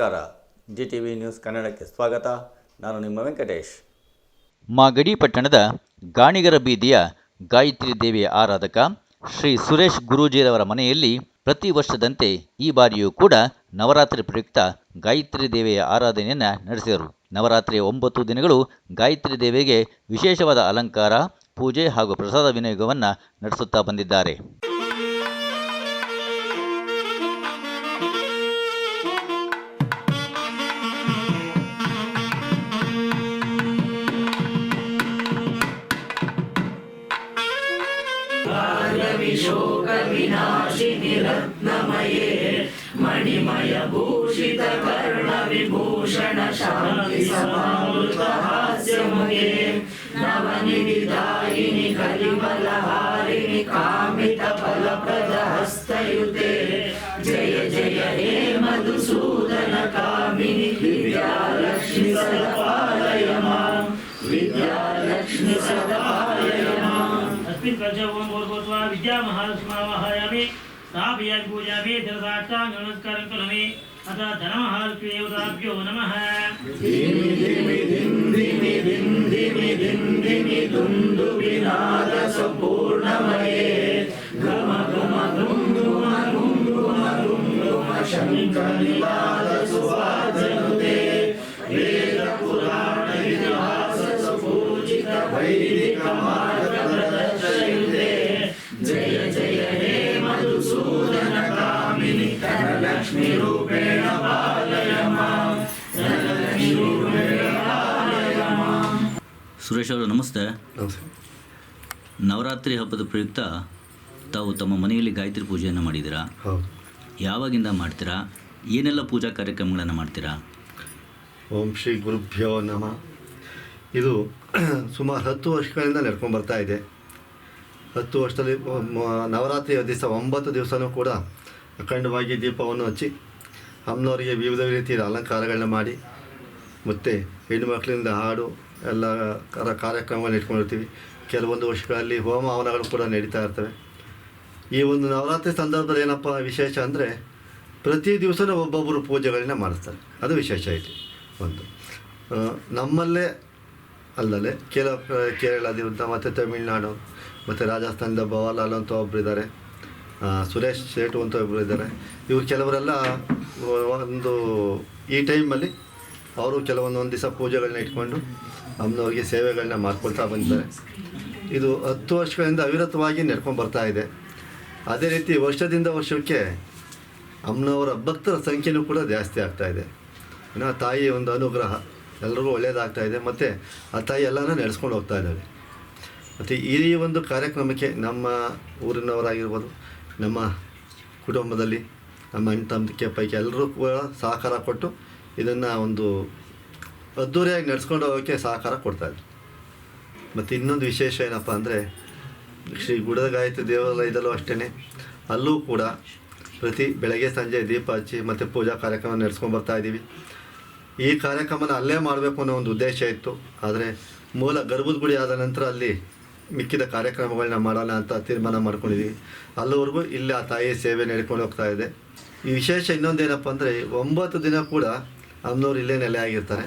ನಮಸ್ಕಾರ. G T V news ಕನ್ನಡಕ್ಕೆ ಸ್ವಾಗತ. ನಾನು ನಿಮ್ಮ ವೆಂಕಟೇಶ್. ಮಾಗಡಿ ಪಟ್ಟಣದ ಗಾಣಿಗರ ಬೀದಿಯ ಗಾಯತ್ರಿ ದೇವಿಯ ಆರಾಧಕ ಶ್ರೀ ಸುರೇಶ್ ಗುರೂಜಿರವರ ಮನೆಯಲ್ಲಿ ಪ್ರತಿ ವರ್ಷದಂತೆ ಈ ಬಾರಿಯೂ ಕೂಡ ನವರಾತ್ರಿ ಪ್ರಯುಕ್ತ ಗಾಯತ್ರಿ ದೇವಿಯ ಆರಾಧನೆಯನ್ನು ನಡೆಸಿದರು. ನವರಾತ್ರಿಯ ಒಂಬತ್ತು ದಿನಗಳು ಗಾಯತ್ರಿ ದೇವಿಗೆ ವಿಶೇಷವಾದ ಅಲಂಕಾರ, ಪೂಜೆ ಹಾಗೂ ಪ್ರಸಾದ ವಿನಿಯೋಗವನ್ನು ನಡೆಸುತ್ತಾ ಬಂದಿದ್ದಾರೆ. समामृतहास्यमुखे नवनिविदायिनि कलिमलहारिणि कामितफलप्रदहस्तयुते जय जय हे मधुसूदनकामिनि विद्यालक्ष्मि सदपालय माँ। विद्यालक्ष्मि सदपालय माम् अस्मिन् प्रजवं भगवत्वा विद्यामहालक्ष्मा महायामि स्थापयामि पूजामि दशाष्टाङ्गनमस्कारं करोमि। అత ధనమహాభ్యో నమ సంపూర్ణమయే గమ గమ గుండు శంకరి సుభా ನಮಸ್ತೆ. ನವರಾತ್ರಿ ಹಬ್ಬದ ಪ್ರಯುಕ್ತ ತಾವು ತಮ್ಮ ಮನೆಯಲ್ಲಿ ಗಾಯತ್ರಿ ಪೂಜೆಯನ್ನು ಮಾಡಿದ್ದೀರಾ? ಹೌದು. ಯಾವಾಗಿಂದ ಮಾಡ್ತೀರಾ? ಏನೆಲ್ಲ ಪೂಜಾ ಕಾರ್ಯಕ್ರಮಗಳನ್ನು ಮಾಡ್ತೀರಾ? ಓಂ ಶ್ರೀ ಗುರುಭ್ಯೋ ನಮ. ಇದು ಸುಮಾರು ಹತ್ತು ವರ್ಷಗಳಿಂದ ನಡ್ಕೊಂಡು ಬರ್ತಾ ಇದೆ. ಹತ್ತು ವರ್ಷದಲ್ಲಿ ನವರಾತ್ರಿಯ ದಿವಸ ಒಂಬತ್ತು ದಿವಸನೂ ಕೂಡ ಅಖಂಡವಾಗಿ ದೀಪವನ್ನು ಹಚ್ಚಿ ಅಮ್ಮನವರಿಗೆ ವಿವಿಧ ರೀತಿಯ ಅಲಂಕಾರಗಳನ್ನ ಮಾಡಿ ಮತ್ತು ಹೆಣ್ಣು ಮಕ್ಕಳಿಂದ ಹಾಡು ಎಲ್ಲ ಕಾರ್ಯಕ್ರಮಗಳನ್ನ ಇಟ್ಕೊಂಡಿರ್ತೀವಿ. ಕೆಲವೊಂದು ವರ್ಷಗಳಲ್ಲಿ ಹೋಮ ಹವನಗಳು ಕೂಡ ನಡೀತಾ ಇರ್ತವೆ. ಈ ಒಂದು ನವರಾತ್ರಿ ಸಂದರ್ಭದಲ್ಲಿ ಏನಪ್ಪ ವಿಶೇಷ ಅಂದರೆ ಪ್ರತಿ ದಿವಸನೂ ಒಬ್ಬೊಬ್ಬರು ಪೂಜೆಗಳನ್ನ ಮಾಡಿಸ್ತಾರೆ ಅದು ವಿಶೇಷ ಐತಿ ಒಂದು. ನಮ್ಮಲ್ಲೇ ಅಲ್ಲಲ್ಲೇ ಕೆಲ ಕೇರಳದಿಂದ ಮತ್ತು ತಮಿಳುನಾಡು, ಮತ್ತು ರಾಜಸ್ಥಾನದ ಬವಾಲಾಲ್ ಅಂತ ಒಬ್ಬರು ಇದ್ದಾರೆ ಸುರೇಶ್ ಶೇಟು ಅಂತ ಒಬ್ಬರು ಇದ್ದಾರೆ ಇವರು ಕೆಲವರೆಲ್ಲ ಒಂದು ಈ ಟೈಮಲ್ಲಿ ಅವರು ಕೆಲವೊಂದು ಒಂದು ದಿವಸ ಪೂಜೆಗಳನ್ನ ಇಟ್ಕೊಂಡು ಅಮ್ಮನವ್ರಿಗೆ ಸೇವೆಗಳನ್ನ ಮಾಡ್ಕೊಳ್ತಾ ಬಂದಿದ್ದಾರೆ. ಇದು ಹತ್ತು ವರ್ಷಗಳಿಂದ ಅವಿರತವಾಗಿ ನಡ್ಕೊಂಡು ಬರ್ತಾ ಇದೆ. ಅದೇ ರೀತಿ ವರ್ಷದಿಂದ ವರ್ಷಕ್ಕೆ ಅಮ್ಮನವರ ಭಕ್ತರ ಸಂಖ್ಯೆನೂ ಕೂಡ ಜಾಸ್ತಿ ಆಗ್ತಾ ಇದೆ. ಇನ್ನು ಆ ತಾಯಿಯ ಒಂದು ಅನುಗ್ರಹ ಎಲ್ಲರಿಗೂ ಒಳ್ಳೆಯದಾಗ್ತಾ ಇದೆ. ಮತ್ತು ಆ ತಾಯಿ ಎಲ್ಲನೂ ನಡೆಸ್ಕೊಂಡು ಹೋಗ್ತಾ ಇದ್ದಾವೆ ಮತ್ತು ಈ ಒಂದು ಕಾರ್ಯಕ್ರಮಕ್ಕೆ ನಮ್ಮ ಊರಿನವರಾಗಿರ್ಬೋದು, ನಮ್ಮ ಕುಟುಂಬದಲ್ಲಿ ನಮ್ಮ ಅಣ್ಣ ತಮ್ಮಕ್ಕೆ ಪೈಕಿ ಎಲ್ಲರೂ ಕೂಡ ಸಹಕಾರ ಕೊಟ್ಟು ಇದನ್ನು ಒಂದು ಅದ್ಧೂರಿಯಾಗಿ ನಡೆಸ್ಕೊಂಡು ಹೋಗೋಕ್ಕೆ ಸಹಕಾರ ಕೊಡ್ತಾಯಿದ್ರು ಮತ್ತು ಇನ್ನೊಂದು ವಿಶೇಷ ಏನಪ್ಪ ಅಂದರೆ, ಶ್ರೀ ಗುಡದ ಗಾಯತ್ರಿ ದೇವಾಲಯದಲ್ಲೂ ಅಷ್ಟೇ ಅಲ್ಲೂ ಕೂಡ ಪ್ರತಿ ಬೆಳಗ್ಗೆ ಸಂಜೆ ದೀಪ ಹಚ್ಚಿ ಮತ್ತು ಪೂಜಾ ಕಾರ್ಯಕ್ರಮ ನಡೆಸ್ಕೊಂಡು ಬರ್ತಾ ಇದ್ದೀವಿ. ಈ ಕಾರ್ಯಕ್ರಮನ ಅಲ್ಲೇ ಮಾಡಬೇಕು ಅನ್ನೋ ಒಂದು ಉದ್ದೇಶ ಇತ್ತು. ಆದರೆ ಮೂಲ ಗರ್ಭದ ಗುಡಿ ಆದ ನಂತರ ಅಲ್ಲಿ ಮಿಕ್ಕಿದ ಕಾರ್ಯಕ್ರಮಗಳನ್ನ ಮಾಡೋಣ ಅಂತ ತೀರ್ಮಾನ ಮಾಡ್ಕೊಂಡಿದ್ದೀವಿ ಅಲ್ಲಿವರೆಗೂ ಇಲ್ಲಿ ಆ ತಾಯಿ ಸೇವೆ ನಡ್ಕೊಂಡು ಹೋಗ್ತಾ ಇದೆ. ಈ ವಿಶೇಷ ಇನ್ನೊಂದೇನಪ್ಪ ಅಂದರೆ, ಒಂಬತ್ತು ದಿನ ಕೂಡ ಅಮ್ಮನವ್ರು ಇಲ್ಲೇ ನೆಲೆ ಆಗಿರ್ತಾರೆ.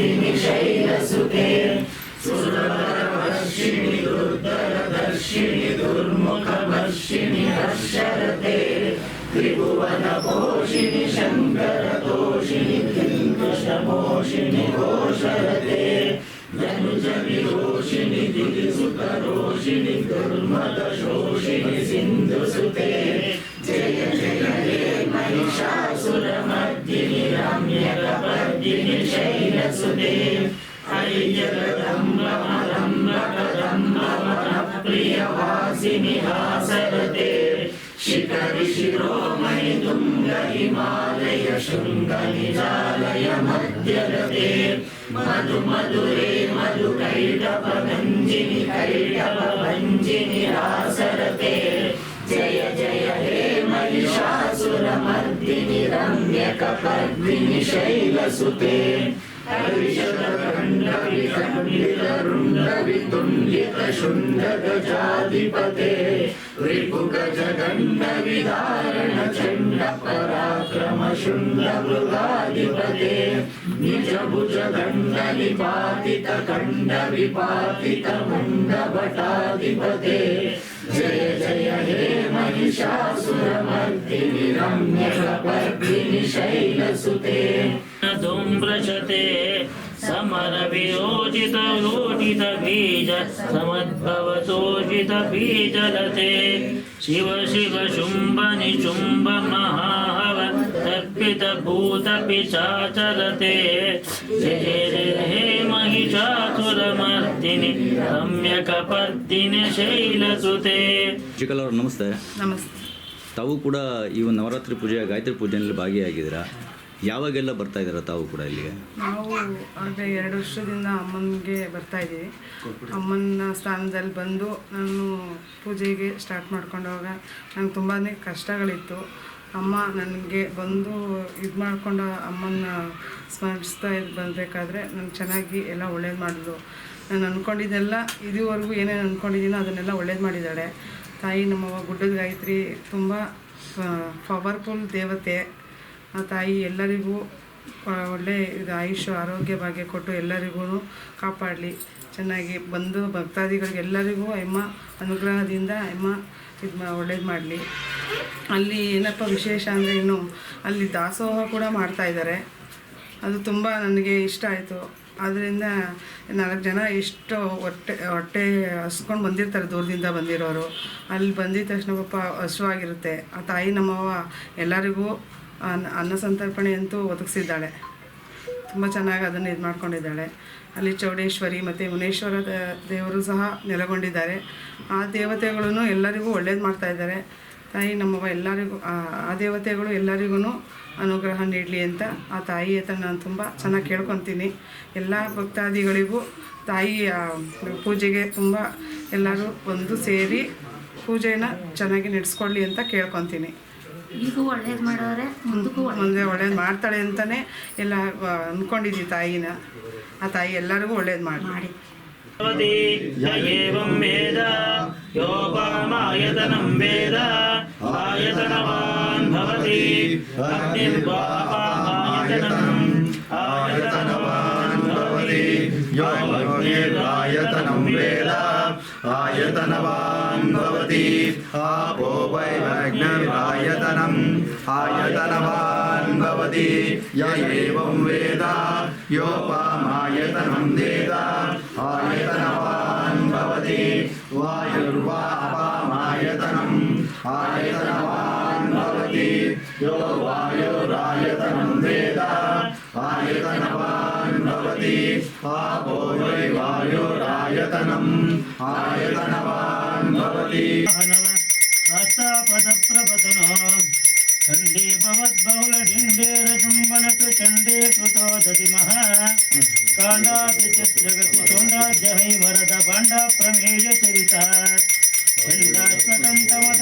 Roshini, Roshini, Roshini, Roshini, Roshini, Roshini, Roshini, Roshini, Roshini, Roshini, Roshini, Roshini, सिंहासनते शिखरिशिरोमणितुङ्गहिमालयशृङ्गनिजालय मध्यगते मधु मधुरे मधुकैटपगञ्जिनि कैटपभञ्जिनि रासरते जय जय हे महिषासुरमर्दिनि रम्यकपर्दिनि शैलसुते ृण्डवितुण्डितशुण्डगजाधिपते रिपुगजगण्डविधारण चण्ड पराक्रमशुण्डमृगाधिपते निजभुजदण्डनिपातितखण्डविपातितमुण्डभटाधिपते जय जय हे महिषासुरमर्दिनि रम्यसपर्दिनि शैलसुते धूम्रशते समरविरोचितलोचितबीज समद्भवतोषितबीजलते शिव शिव शुम्भ निशुम्भ महाहव तर्पितभूतपिशाचलते जय जय हे महिषासुरमर्दिनि रम्यकपर्दिनि शैलसुते ಜಿಕಲ್ ಅವರು ನಮಸ್ತೆ ನಮಸ್ತೆ ತಾವು ಕೂಡ ಈ ಒಂದು ನವರಾತ್ರಿ ಪೂಜೆಯ ಗಾಯತ್ರಿ ಪೂಜೆಯಲ್ಲಿ ಭಾಗಿಯಾಗಿದ್ದೀರಾ ಯಾವಾಗೆಲ್ಲ ಬರ್ತಾ ಇದ್ದಾರೆ ತಾವು ಕೂಡ ಇಲ್ಲಿಗೆ? ನಾವು ಅಂದರೆ ಎರಡು ವರ್ಷದಿಂದ ಅಮ್ಮನಿಗೆ ಬರ್ತಾ ಇದ್ದೀವಿ. ಅಮ್ಮನ ಸ್ಥಾನದಲ್ಲಿ ಬಂದು ನಾನು ಪೂಜೆಗೆ ಸ್ಟಾರ್ಟ್ ಮಾಡ್ಕೊಂಡಾಗ ನಂಗೆ ತುಂಬಾ ಕಷ್ಟಗಳಿತ್ತು. ಅಮ್ಮ ನನಗೆ ಬಂದು ಇದು ಮಾಡಿಕೊಂಡು ಅಮ್ಮನ ಸ್ಮರಿಸ್ತಾ ಇದು ಬರಬೇಕಾದ್ರೆ ನಂಗೆ ಚೆನ್ನಾಗಿ ಎಲ್ಲ ಒಳ್ಳೇದು ಮಾಡಿದ್ರು ನಾನು ಅಂದ್ಕೊಂಡಿದ್ದೆಲ್ಲ ಇದುವರೆಗೂ ಏನೇನು ಅಂದ್ಕೊಂಡಿದ್ದೀನೋ ಅದನ್ನೆಲ್ಲ ಒಳ್ಳೇದು ಮಾಡಿದ್ದಾಳೆ. ತಾಯಿ ನಮ್ಮವ್ವ ಗುಡ್ಡದ ಗಾಯತ್ರಿ ತುಂಬ ಪವರ್ಫುಲ್ ದೇವತೆ. ಆ ತಾಯಿ ಎಲ್ಲರಿಗೂ ಒಳ್ಳೆ ಇದು ಆಯುಷ್ಯ, ಆರೋಗ್ಯ ಭಾಗ್ಯ ಕೊಟ್ಟು ಎಲ್ಲರಿಗೂ ಕಾಪಾಡಲಿ. ಚೆನ್ನಾಗಿ ಬಂದು ಭಕ್ತಾದಿಗಳಿಗೆ ಎಲ್ಲರಿಗೂ ಅಮ್ಮ ಅನುಗ್ರಹದಿಂದ ಅಮ್ಮ ಇದು ಮಾ ಒಳ್ಳೇದು ಮಾಡಲಿ. ಅಲ್ಲಿ ಏನಪ್ಪ ವಿಶೇಷ ಅಂದರೆ ಇನ್ನು ಅಲ್ಲಿ ದಾಸೋಹ ಕೂಡ ಮಾಡ್ತಾಯಿದ್ದಾರೆ ಅದು ತುಂಬ ನನಗೆ ಇಷ್ಟ ಆಯಿತು. ಆದ್ದರಿಂದ ನಾಲ್ಕು ಜನ ಎಷ್ಟು ಹೊಟ್ಟೆ ಹೊಟ್ಟೆ ಹಸ್ಕೊಂಡು ಬಂದಿರ್ತಾರೆ ದೂರದಿಂದ ಬಂದಿರೋರು. ಅಲ್ಲಿ ಬಂದಿದ ತಕ್ಷಣ ಪಾಪ ಹಸುವಾಗಿರುತ್ತೆ. ಆ ತಾಯಿ ನಮ್ಮವ್ವ ಎಲ್ಲರಿಗೂ ಅನ್ನ ಅನ್ನ ಸಂತರ್ಪಣೆ ಅಂತೂ ಒದಗಿಸಿದ್ದಾಳೆ. ತುಂಬ ಚೆನ್ನಾಗಿ ಅದನ್ನು ಇದು ಮಾಡ್ಕೊಂಡಿದ್ದಾಳೆ. ಅಲ್ಲಿ ಚೌಡೇಶ್ವರಿ ಮತ್ತು ಮುನೇಶ್ವರ ದೇವರು ಸಹ ನೆಲೆಗೊಂಡಿದ್ದಾರೆ. ಆ ದೇವತೆಗಳು ಎಲ್ಲರಿಗೂ ಒಳ್ಳೇದು ಮಾಡ್ತಾ ಇದ್ದಾರೆ. ತಾಯಿ ನಮ್ಮವ್ವ ಎಲ್ಲರಿಗೂ, ಆ- ದೇವತೆಗಳು ಎಲ್ಲರಿಗೂ ಅನುಗ್ರಹ ನೀಡಲಿ ಅಂತ ಆ ತಾಯಿ ಹತ್ರ ನಾನು ತುಂಬ ಚೆನ್ನಾಗಿ ಕೇಳ್ಕೊತೀನಿ. ಎಲ್ಲ ಭಕ್ತಾದಿಗಳಿಗೂ ತಾಯಿಯ ಪೂಜೆಗೆ ತುಂಬ ಎಲ್ಲರೂ ಒಂದು ಸೇರಿ ಪೂಜೆನ ಚೆನ್ನಾಗಿ ನಡೆಸ್ಕೊಳ್ಳಿ ಅಂತ ಕೇಳ್ಕೊತೀನಿ. ಈಗೂ ಒಳ್ಳೇದು ಮಾಡೋರೆ ಮುಂದಕ್ಕೂ ಮುಂದೆ ಒಳ್ಳೇದು ಮಾಡ್ತಾಳೆ ಅಂತಾನೆ ಎಲ್ಲ ಅಂದ್ಕೊಂಡಿದ್ವಿ ತಾಯಿನ. ಆ ತಾಯಿ ಎಲ್ಲರಿಗೂ ಒಳ್ಳೇದು ಮಾಡಿ. ಮಾಡಿ. ಆಯತನವಾ आपो वै अग्निर्वायतनम् आयतनवान् भवति य एवं वेद योपामायतनं वेद आयतनवान् भवति वायुर्वा अपामायतनम् आयतनवान् भवति यो वायुरायतनं वेद आयतनवान् भवति आपो वै वायुरायतनम् आयतनवान् भवति हस्तापदप्रपतनो खण्डे भवद्बहुलडिण्डेरचुम्बनकृचण्डे कृतो दतिमः काण्डातिचित्रगति चोण्डाजहै वरद पाण्डा प्रमेय चरितः चण्डाश्वकन्तवत